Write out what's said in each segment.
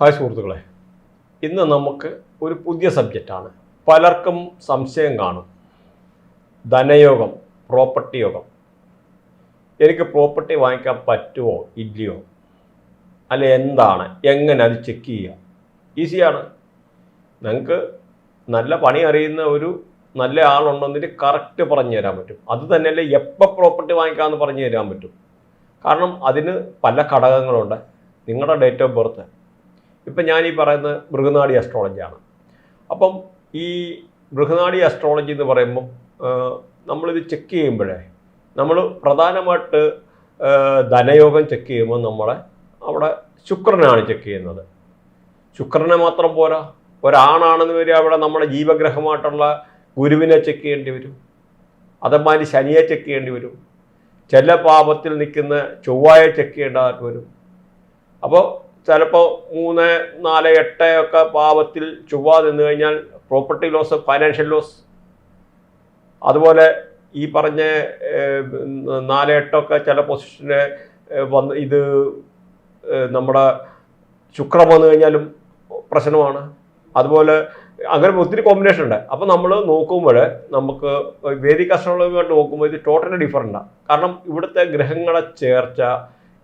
Hi സുഹൃത്തുക്കളെ. ഇന്ന് നമുക്ക് ഒരു പുതിയ സബ്ജക്റ്റാണ്. പലർക്കും സംശയം കാണും. ധനയോഗം പ്രോപ്പർട്ടി യോഗം. എനിക്ക് പ്രോപ്പർട്ടി വാങ്ങിക്കാൻ പറ്റുമോ? ഇല്ലയോ? അല്ല എന്താണ്? എങ്ങനെ അത് ചെക്ക് ചെയ്യുക? ഈസിയാണ് നിങ്ങൾക്ക് നല്ല പണി അറിയുന്ന ഒരു നല്ല ആളുണ്ടെന്നിട്ട് കറക്റ്റ് പറഞ്ഞു തരാൻ പറ്റും. അത് തന്നെയല്ലേ എപ്പോൾ പ്രോപ്പർട്ടി വാങ്ങിക്കാമെന്ന് പറഞ്ഞു തരാൻ പറ്റും. കാരണം അതിന് പല ഘടകങ്ങളുണ്ട്. നിങ്ങളുടെ ഡേറ്റ് ഓഫ് ബർത്ത് ഇപ്പം ഞാൻ ഈ പറയുന്നത് മൃഗനാടി അസ്ട്രോളജിയാണ് അപ്പം ഈ മൃഗനാടി അസ്ട്രോളജി എന്ന് പറയുമ്പം നമ്മളിത് ചെക്ക് ചെയ്യുമ്പോഴേ നമ്മൾ പ്രധാനമായിട്ട് ധനയോഗം ചെക്ക് ചെയ്യുമ്പോൾ നമ്മളെ അവിടെ ശുക്രനാണ് ചെക്ക് ചെയ്യുന്നത്. ശുക്രനെ മാത്രം പോരാ. ഒരാണാണെന്ന് വരിക അവിടെ നമ്മുടെ ജീവഗ്രഹമായിട്ടുള്ള ഗുരുവിനെ ചെക്ക് ചെയ്യേണ്ടി വരും. അതേമാതിരി ശനിയെ ചെക്ക് ചെയ്യേണ്ടി വരും. ചില പാപത്തിൽ നിൽക്കുന്ന ചൊവ്വായെ ചെക്ക് ചെയ്യേണ്ടതായിട്ട് വരും. അപ്പോൾ ചിലപ്പോൾ മൂന്ന് നാല് എട്ട് ഒക്കെ പാവത്തിൽ ചൊവ്വ നിന്ന് കഴിഞ്ഞാൽ പ്രോപ്പർട്ടി ലോസ് ഫൈനാൻഷ്യൽ ലോസ് അതുപോലെ ഈ പറഞ്ഞ നാല് എട്ടൊക്കെ ചില പൊസിഷന് വന്ന് ഇത് നമ്മുടെ ശുക്രം വന്നു കഴിഞ്ഞാലും പ്രശ്നമാണ്. അതുപോലെ അങ്ങനെ ഒത്തിരി കോമ്പിനേഷൻ ഉണ്ട്. അപ്പോൾ നമ്മൾ നോക്കുമ്പോൾ നമുക്ക് വേദിക അസ്ട്രോളജിയുമായിട്ട് നോക്കുമ്പോൾ ഇത് ടോട്ടലി ഡിഫറന്റാണ് കാരണം ഇവിടുത്തെ ഗ്രഹങ്ങളെ ചേർച്ച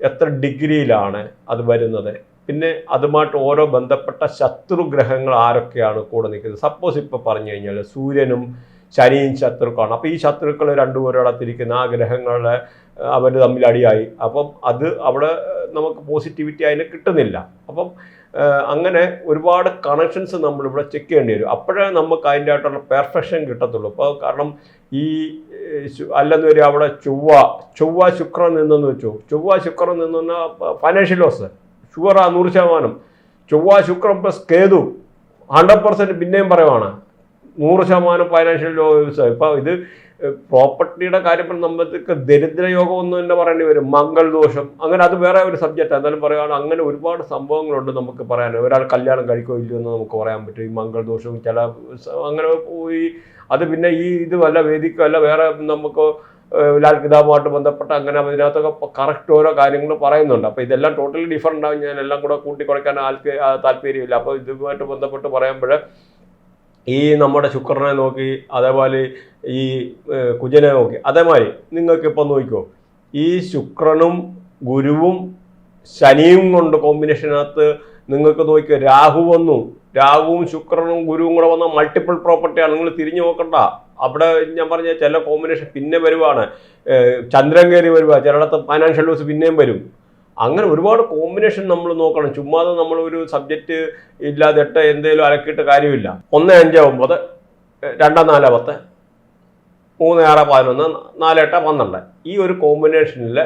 എത്ര ഡിഗ്രിയിലാണ് അത് വരുന്നത്. പിന്നെ അതുമായിട്ട് ഓരോ ബന്ധപ്പെട്ട ശത്രുഗ്രഹങ്ങൾ ആരൊക്കെയാണ് കൂടെ നിൽക്കുന്നത്? സപ്പോസ് ഇപ്പോൾ പറഞ്ഞു കഴിഞ്ഞാൽ സൂര്യനും ശനിയും ശത്രുക്കളാണ്. അപ്പോൾ ഈ ശത്രുക്കൾ രണ്ടുപേരോടത്തിരിക്കുന്ന ആ ഗ്രഹങ്ങളെ അവർ തമ്മിൽ അടിയായി. അപ്പം അത് അവിടെ നമുക്ക് പോസിറ്റിവിറ്റി അതിന് കിട്ടുന്നില്ല. അപ്പം അങ്ങനെ ഒരുപാട് കണക്ഷൻസ് നമ്മളിവിടെ ചെക്ക് ചെയ്യേണ്ടി വരും. അപ്പോഴേ നമുക്ക് അതിന്റെ ആയിട്ടുള്ള പെർഫെക്ഷൻ കിട്ടത്തുള്ളൂ. അപ്പോൾ കാരണം ഈ അല്ലെന്ന് വരും അവിടെ ചൊവ്വ ചൊവ്വ ശുക്രൻ നിന്നെന്ന് വെച്ചു. ചൊവ്വ ശുക്രൻ നിന്നു ഫൈനാൻഷ്യൽ ലോസ് ആ നൂറ് ശതമാനം. ചൊവ്വ ശുക്രം പ്ലസ് കേതു. ഹൺഡ്രഡ് പെർസെന്റ് പിന്നെയും പറയുവാണ്. നൂറ് ശതമാനം ഫൈനാൻഷ്യൽ ലോസ് ഇപ്പോൾ ഇത് പ്രോപ്പർട്ടിയുടെ കാര്യം നമ്മൾക്ക് ദരിദ്രയോഗം ഒന്നും തന്നെ പറയേണ്ടി വരും. മംഗൾ ദോഷം. അങ്ങനെ അത് വേറെ ഒരു സബ്ജക്റ്റ് എന്നാലും പറയുകയാണ് അങ്ങനെ ഒരുപാട് സംഭവങ്ങളുണ്ട് നമുക്ക് പറയാൻ. ഒരാൾ കല്യാണം കഴിക്കോ ഇല്ലയോ എന്ന് നമുക്ക് പറയാൻ പറ്റും. ഈ മംഗൾ ദോഷവും ചില അങ്ങനെ പോയി അത് പിന്നെ ഈ ഇത് വല്ല വേദിക്കോ അല്ല വേറെ നമുക്ക് ലാൽ കിതാബുമായിട്ട് ബന്ധപ്പെട്ട് അങ്ങനെ അതിനകത്തൊക്കെ കറക്റ്റ് ഓരോ കാര്യങ്ങൾ പറയുന്നുണ്ട്. അപ്പോൾ ഇതെല്ലാം ടോട്ടലി ഡിഫറന്റ് ആവും. ഞാൻ എല്ലാം കൂടെ കൂട്ടിക്കുറയ്ക്കാൻ ആൾക്ക് താല്പര്യമില്ല. അപ്പോൾ ഇതുമായിട്ട് ബന്ധപ്പെട്ട് പറയുമ്പോൾ ഈ നമ്മുടെ ശുക്രനെ നോക്കി അതേപോലെ ഈ കുജനെ നോക്കി അതേമാതിരി നിങ്ങൾക്ക് ഇപ്പം നോക്കിക്കോ. ഈ ശുക്രനും ഗുരുവും ശനിയും കൊണ്ട് കോമ്പിനേഷനകത്ത് നിങ്ങൾക്ക് നോക്കിയോ രാഹു വന്നു. രാഹുവും ശുക്രനും ഗുരുവും കൂടെ വന്ന മൾട്ടിപ്പിൾ പ്രോപ്പർട്ടിയാണ് നിങ്ങൾ തിരിഞ്ഞു നോക്കണ്ട. അവിടെ ഞാൻ പറഞ്ഞ ചില കോമ്പിനേഷൻ പിന്നെ വരുവാണ്. ചന്ദ്രൻ കയറി വരുക ചിലയിടത്ത് ഫൈനാൻഷ്യൽ ന്യൂസ് പിന്നെയും വരും. അങ്ങനെ ഒരുപാട് കോമ്പിനേഷൻ നമ്മൾ നോക്കണം. ചുമ്മാതെ നമ്മൾ ഒരു സബ്ജക്റ്റ് ഇല്ലാതെ എട്ട് എന്തേലും അലക്കിയിട്ട് കാര്യമില്ല. ഒന്ന് അഞ്ച് ഒമ്പത് രണ്ട് നാല് പത്ത് മൂന്ന് ആറ് പതിനൊന്ന് നാല് എട്ട് പന്ത്രണ്ട്. ഈ ഒരു കോമ്പിനേഷനിൽ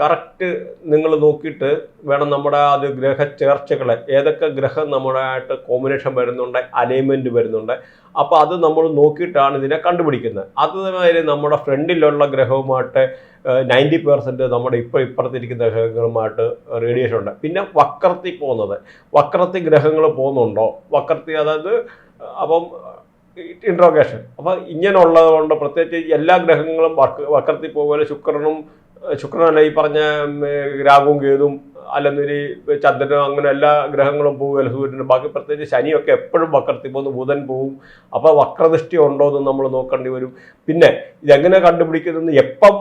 കറക്റ്റ് നിങ്ങൾ നോക്കിയിട്ട് വേണം നമ്മുടെ അത് ഗ്രഹ ചേർച്ചകൾ ഏതൊക്കെ ഗ്രഹം നമ്മുടെ ആയിട്ട് കോമ്പിനേഷൻ വരുന്നുണ്ട് അലൈൻമെന്റ് വരുന്നുണ്ട് അപ്പോൾ അത് നമ്മൾ നോക്കിയിട്ടാണ് ഇതിനെ കണ്ടുപിടിക്കുന്നത്. അതുമാതിരി നമ്മുടെ ഫ്രണ്ടിലുള്ള ഗ്രഹവുമായിട്ട് നയന്റി പെർസെന്റ് നമ്മുടെ ഇപ്പോൾ ഇപ്പുറത്തിരിക്കുന്ന ഗ്രഹങ്ങളുമായിട്ട് റേഡിയേഷൻ ഉണ്ട്. പിന്നെ വക്രത്തിൽ പോകുന്നത്. വക്രത്തിൽ ഗ്രഹങ്ങൾ പോകുന്നുണ്ടോ? വക്രത്തിൽ അതായത് അപ്പം ഇൻട്രോഗേഷൻ അപ്പോൾ ഇങ്ങനെയുള്ളത് കൊണ്ട് പ്രത്യേകിച്ച് എല്ലാ ഗ്രഹങ്ങളും വക്ര വക്രത്തിൽ പോകുമ്പോൾ ശുക്രനും ശുക്രനല്ല ഈ പറഞ്ഞ രാഹുവും കേതും അല്ലെന്നൊരു ചന്ദ്രനും അങ്ങനെ എല്ലാ ഗ്രഹങ്ങളും പോകുമല്ലോ സൂര്യനും. ബാക്കി പ്രത്യേകിച്ച് ശനിയൊക്കെ എപ്പോഴും വക്രത്തിൽ പോകുന്നു ബുധൻ പോവും. അപ്പോൾ വക്രദൃഷ്ടി ഉണ്ടോ എന്ന് നമ്മൾ നോക്കേണ്ടി വരും. പിന്നെ ഇതെങ്ങനെ കണ്ടുപിടിക്കുന്നത് എപ്പം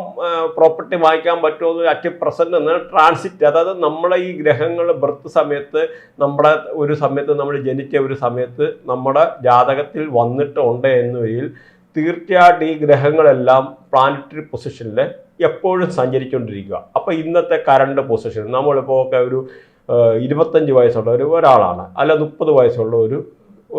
പ്രോപ്പർട്ടി വാങ്ങിക്കാൻ പറ്റുമോ അറ്റ് പ്രസന്റ് എന്നാൽ ട്രാൻസിറ്റ് അതായത് നമ്മളെ ഈ ഗ്രഹങ്ങൾ ബർത്ത് സമയത്ത് നമ്മുടെ ഒരു സമയത്ത് നമ്മൾ ജനിച്ച ഒരു സമയത്ത് നമ്മുടെ ജാതകത്തിൽ വന്നിട്ടുണ്ട് വരിയിൽ തീർച്ചയായിട്ടും ഈ ഗ്രഹങ്ങളെല്ലാം പ്ലാനറ്ററി പൊസിഷനിൽ എപ്പോഴും സഞ്ചരിച്ചുകൊണ്ടിരിക്കുക. അപ്പോൾ ഇന്നത്തെ കറണ്ട് പൊസിഷൻ നമ്മളിപ്പോൾ ഒക്കെ ഒരു ഇരുപത്തഞ്ച് വയസ്സുള്ള ഒരു ഒരാളാണ്. അല്ല മുപ്പത് വയസ്സുള്ള ഒരു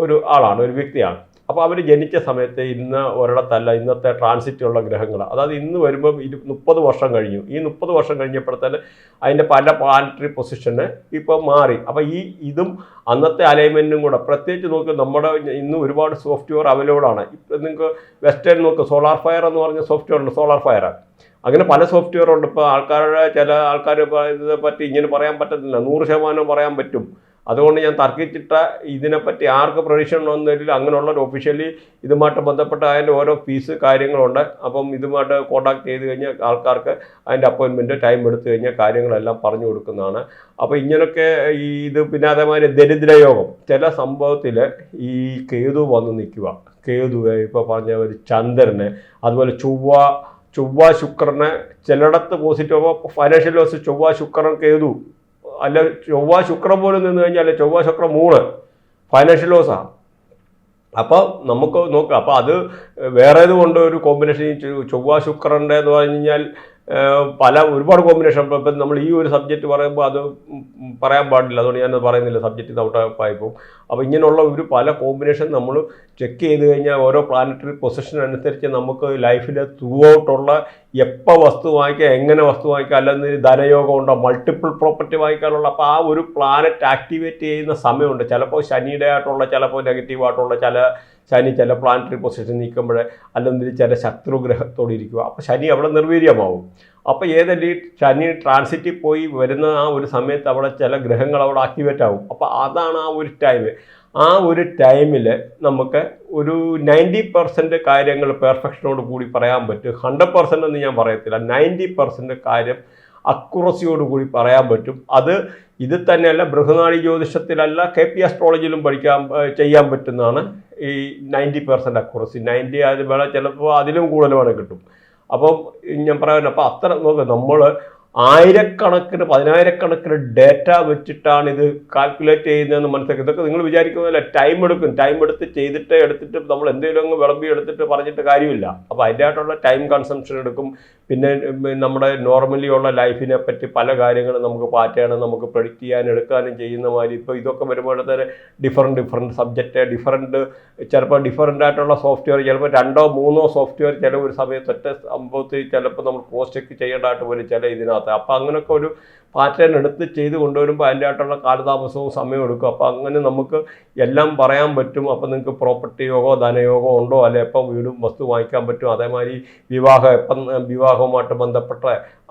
ഒരു ആളാണ് ഒരു വ്യക്തിയാണ്. അപ്പോൾ അവർ ജനിച്ച സമയത്ത് ഇന്ന് ഒരിടത്തല്ല ഇന്നത്തെ ട്രാൻസിറ്റുള്ള ഗ്രഹങ്ങൾ അതായത് ഇന്ന് വരുമ്പോൾ ഇരു മുപ്പത് വർഷം കഴിഞ്ഞു. ഈ മുപ്പത് വർഷം കഴിഞ്ഞപ്പോഴത്തേന് അതിന്റെ പല പ്ലാനറ്ററി പൊസിഷന് ഇപ്പോൾ മാറി. അപ്പോൾ ഈ ഇതും അന്നത്തെ അലൈൻമെന്റും കൂടെ പ്രത്യേകിച്ച് നോക്ക് നമ്മുടെ ഇന്ന് ഒരുപാട് സോഫ്റ്റ്വെയർ അവൈലബിൾ ആണ്. ഇപ്പം നിങ്ങൾക്ക് വെസ്റ്റേൺ നോക്ക് സോളാർ ഫയർ എന്ന് പറഞ്ഞ സോഫ്റ്റ്വെയർ ഉണ്ട്. സോളാർ ഫയർ അങ്ങനെ പല സോഫ്റ്റ്വെയർ ഉണ്ട്. ഇപ്പോൾ ആൾക്കാരുടെ ചില ആൾക്കാർ ഇതിനെ പറ്റി ഇങ്ങനെ പറയാൻ പറ്റത്തില്ല. നൂറ് ശതമാനം പറയാൻ പറ്റും. അതുകൊണ്ട് ഞാൻ തർക്കിച്ചിട്ട ഇതിനെപ്പറ്റി ആർക്ക് പ്രൊഡിഷൻ ഒന്നുമില്ല അങ്ങനെയുള്ളൊരു ഒഫീഷ്യലി ഇതുമായിട്ട് ബന്ധപ്പെട്ട അതിന്റെ ഓരോ ഫീസ് കാര്യങ്ങളുണ്ട്. അപ്പം ഇതുമായിട്ട് കോൺടാക്ട് ചെയ്ത് കഴിഞ്ഞാൽ ആൾക്കാർക്ക് അതിന്റെ അപ്പോയിൻമെന്റ് ടൈം എടുത്തു കഴിഞ്ഞാൽ കാര്യങ്ങളെല്ലാം പറഞ്ഞു കൊടുക്കുന്നതാണ്. അപ്പോൾ ഇങ്ങനൊക്കെ ഈ ഇത് പിന്നെ അതേമാതിരി ദരിദ്രയോഗം ചില സംഭവത്തിൽ ഈ കേതു വന്ന് നിൽക്കുക. കേതു ഇപ്പോൾ പറഞ്ഞ ഒരു ചന്ദ്രനെ അതുപോലെ ചൊവ്വ ചൊവ്വ ശുക്രനെ ചിലയിടത്ത് പോസിറ്റീവ് ഫൈനാൻഷ്യൽ ലോസ് ചൊവ്വ ശുക്രൻ കേതു അല്ല ചൊവ്വ ശുക്രൻ പോലും നിന്ന് കഴിഞ്ഞാൽ ചൊവ്വ ശുക്രൻ മൂന്ന് ഫൈനാൻഷ്യൽ ലോസാണ് അപ്പോൾ നമുക്ക് നോക്കാം. അപ്പോൾ അത് വേറെ കൊണ്ട് ഒരു കോമ്പിനേഷൻ ചൊവ്വ ശുക്രന്റെ എന്ന് പറഞ്ഞു കഴിഞ്ഞാൽ പല ഒരുപാട് കോമ്പിനേഷൻ ഇപ്പം നമ്മൾ ഈ ഒരു സബ്ജക്റ്റ് പറയുമ്പോൾ അത് പറയാൻ പാടില്ല. അതുകൊണ്ട് ഞാനത് പറയുന്നില്ല. സബ്ജക്റ്റ് ഔട്ടായി പോകും. അപ്പോൾ ഇങ്ങനെയുള്ള ഒരു പല കോമ്പിനേഷൻ നമ്മൾ ചെക്ക് ചെയ്ത് കഴിഞ്ഞാൽ ഓരോ പ്ലാനറ്ററി പൊസിഷൻ അനുസരിച്ച് നമുക്ക് ലൈഫിൽ ത്രൂ ഔട്ടുള്ള എപ്പോൾ വസ്തു വാങ്ങിക്കാം എങ്ങനെ വസ്തു വാങ്ങിക്കാം അല്ലെങ്കിൽ ധനയോഗം ഉണ്ടോ മൾട്ടിപ്പിൾ പ്രോപ്പർട്ടി വാങ്ങിക്കാനുള്ള അപ്പോൾ ആ ഒരു പ്ലാനറ്റ് ആക്ടിവേറ്റ് ചെയ്യുന്ന സമയമുണ്ട്. ചിലപ്പോൾ ശനിയുടെ ആയിട്ടുള്ള ചിലപ്പോൾ നെഗറ്റീവ് ആയിട്ടുള്ള ചില ശനി ചില പ്ലാനറ്ററി പൊസിഷൻ നിൽക്കുമ്പോൾ അല്ലെങ്കിൽ ചില ശത്രുഗ്രഹത്തോടെ ഇരിക്കുക. അപ്പോൾ ശനി അവിടെ നിർവീര്യമാവും. അപ്പോൾ ഏതെങ്കിലും ഈ ശനി ട്രാൻസിറ്റി പോയി വരുന്ന ആ ഒരു സമയത്ത് അവിടെ ചില ഗ്രഹങ്ങൾ അവിടെ ആക്ടിവേറ്റ് ആവും. അപ്പോൾ അതാണ് ആ ഒരു ടൈം ആ ഒരു ടൈമിൽ നമുക്ക് ഒരു നയന്റി പെർസെന്റ് കാര്യങ്ങൾ പെർഫെക്ഷനോട് കൂടി പറയാൻ പറ്റും. ഹൺഡ്രഡ് പെർസെന്റ് എന്ന് ഞാൻ പറയത്തില്ല. നയന്റി പെർസെന്റ് കാര്യം അക്കുറസിയോട് കൂടി പറയാൻ പറ്റും. അത് ഇത് തന്നെയല്ല ബൃഹനാടി ജ്യോതിഷത്തിലല്ല കെ പി അസ്ട്രോളജിയിലും പഠിക്കാൻ ചെയ്യാൻ പറ്റുന്നതാണ് ഈ നയന്റി പെർസെന്റ് അക്യൂറസി നയന്റി അത് വേണം ചിലപ്പോൾ അതിലും കൂടുതൽ വേണം കിട്ടും. അപ്പം ഞാൻ പറയാൻ അപ്പോൾ അത്ര നോക്ക് നമ്മൾ ആയിരക്കണക്കിന് പതിനായിരക്കണക്കിന് ഡേറ്റ വെച്ചിട്ടാണ് ഇത് കാൽക്കുലേറ്റ് ചെയ്യുന്നതെന്ന് മനസ്സിലാക്കി. ഇതൊക്കെ നിങ്ങൾ വിചാരിക്കുന്നതല്ല. ടൈം എടുക്കും. ടൈം എടുത്ത് ചെയ്തിട്ട് എടുത്തിട്ട് നമ്മൾ എന്തെങ്കിലും അങ്ങ് വിളമ്പി എടുത്തിട്ട് പറഞ്ഞിട്ട് കാര്യമില്ല. അപ്പോൾ അതിന്റെ ആയിട്ടുള്ള ടൈം കൺസംഷൻ എടുക്കും. പിന്നെ നമ്മുടെ നോർമലി ഉള്ള ലൈഫിനെ പറ്റി പല കാര്യങ്ങളും നമുക്ക് പാറ്റേൺ നമുക്ക് പ്രൊഡിക്റ്റ് ചെയ്യാനും എടുക്കാനും ചെയ്യുന്ന മാതിരി ഇപ്പോൾ ഇതൊക്കെ വരുമ്പോഴത്തേന് ഡിഫറെന്റ് ഡിഫറെന്റ് സബ്ജക്റ്റ് ഡിഫറെന്റ് ചിലപ്പോൾ ഡിഫറെന്റ് ആയിട്ടുള്ള സോഫ്റ്റ്വെയർ ചിലപ്പോൾ രണ്ടോ മൂന്നോ സോഫ്റ്റ്വെയർ ചില ഒരു സമയത്ത് ഒറ്റ സംഭവത്തിൽ ചിലപ്പോൾ നമ്മൾ പോസ്റ്റ് ചെക്ക് ചെയ്യേണ്ടതായിട്ട് പോലും ചില ഇതിനകത്ത് അപ്പോൾ അങ്ങനെയൊക്കെ ഒരു പാറ്റേൺ എടുത്ത് ചെയ്ത് കൊണ്ടുവരുമ്പോൾ അതിന്റെ ആയിട്ടുള്ള കാലതാമസവും സമയവും എടുക്കും. അപ്പോൾ അങ്ങനെ നമുക്ക് എല്ലാം പറയാൻ പറ്റും. അപ്പോൾ നിങ്ങൾക്ക് പ്രോപ്പർട്ടി യോഗോ ധനയോഗോ ഉണ്ടോ? അല്ലെ എപ്പം വീടും വസ്തു വാങ്ങിക്കാൻ പറ്റും? അതേമാതിരി വിവാഹം എപ്പം വിവാഹവുമായിട്ട് ബന്ധപ്പെട്ട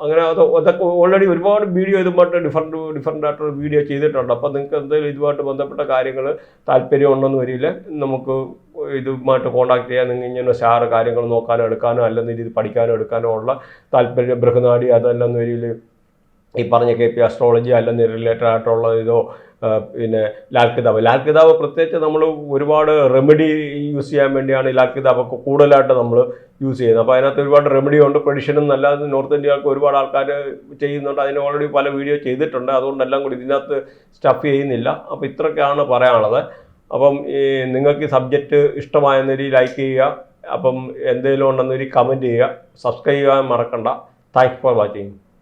അങ്ങനെ അത് അതൊക്കെ ഓൾറെഡി ഒരുപാട് വീഡിയോ ഇതുമായിട്ട് ഡിഫറെന്റ് ഡിഫറെന്റ് ആയിട്ടുള്ള വീഡിയോ ചെയ്തിട്ടുണ്ട്. അപ്പോൾ നിങ്ങൾക്ക് എന്തെങ്കിലും ഇതുമായിട്ട് ബന്ധപ്പെട്ട കാര്യങ്ങൾ താല്പര്യം ഉണ്ടെന്ന് വരില്ല. നമുക്ക് ഇതുമായിട്ട് കോൺടാക്ട് ചെയ്യാൻ നിങ്ങൾ ഇങ്ങനെ ഷാർ കാര്യങ്ങൾ നോക്കാനോ എടുക്കാനോ അല്ലെങ്കിൽ ഇത് പഠിക്കാനോ എടുക്കാനോ ഉള്ള താല്പര്യം ബൃഹനാടി അതെല്ലാം വരിയിൽ ഈ പറഞ്ഞ കെ പി അസ്ട്രോളജി അല്ലെങ്കിൽ റിലേറ്റഡ് ആയിട്ടുള്ള ഇതോ പിന്നെ ലാൽ കിതാബ്. ലാൽ കിതാബ് പ്രത്യേകിച്ച് നമ്മൾ ഒരുപാട് റെമഡി യൂസ് ചെയ്യാൻ വേണ്ടിയാണ് ലാൽ കിതാബ് ഒക്കെ കൂടുതലായിട്ട് നമ്മൾ യൂസ് ചെയ്യുന്നത്. അപ്പോൾ അതിനകത്ത് ഒരുപാട് റെമഡി ഉണ്ട്. പ്രഡിഷനും നല്ല നോർത്ത് ഇന്ത്യയ്ക്ക് ഒരുപാട് ആൾക്കാർ ചെയ്യുന്നുണ്ട്. അതിന് ഓൾറെഡി പല വീഡിയോ ചെയ്തിട്ടുണ്ട്. അതുകൊണ്ടെല്ലാം കൂടി ഇതിനകത്ത് സ്റ്റഫ് ചെയ്യുന്നില്ല. അപ്പോൾ ഇത്രയൊക്കെയാണ് പറയാനുള്ളത്. അപ്പം ഈ നിങ്ങൾക്ക് ഈ സബ്ജക്റ്റ് ഇഷ്ടമായെന്നൊരു ലൈക്ക് ചെയ്യുക. അപ്പം എന്തെങ്കിലും ഉണ്ടെന്നൊരു കമന്റ് ചെയ്യുക. സബ്സ്ക്രൈബ് ചെയ്യാൻ മറക്കണ്ട. Thanks for watching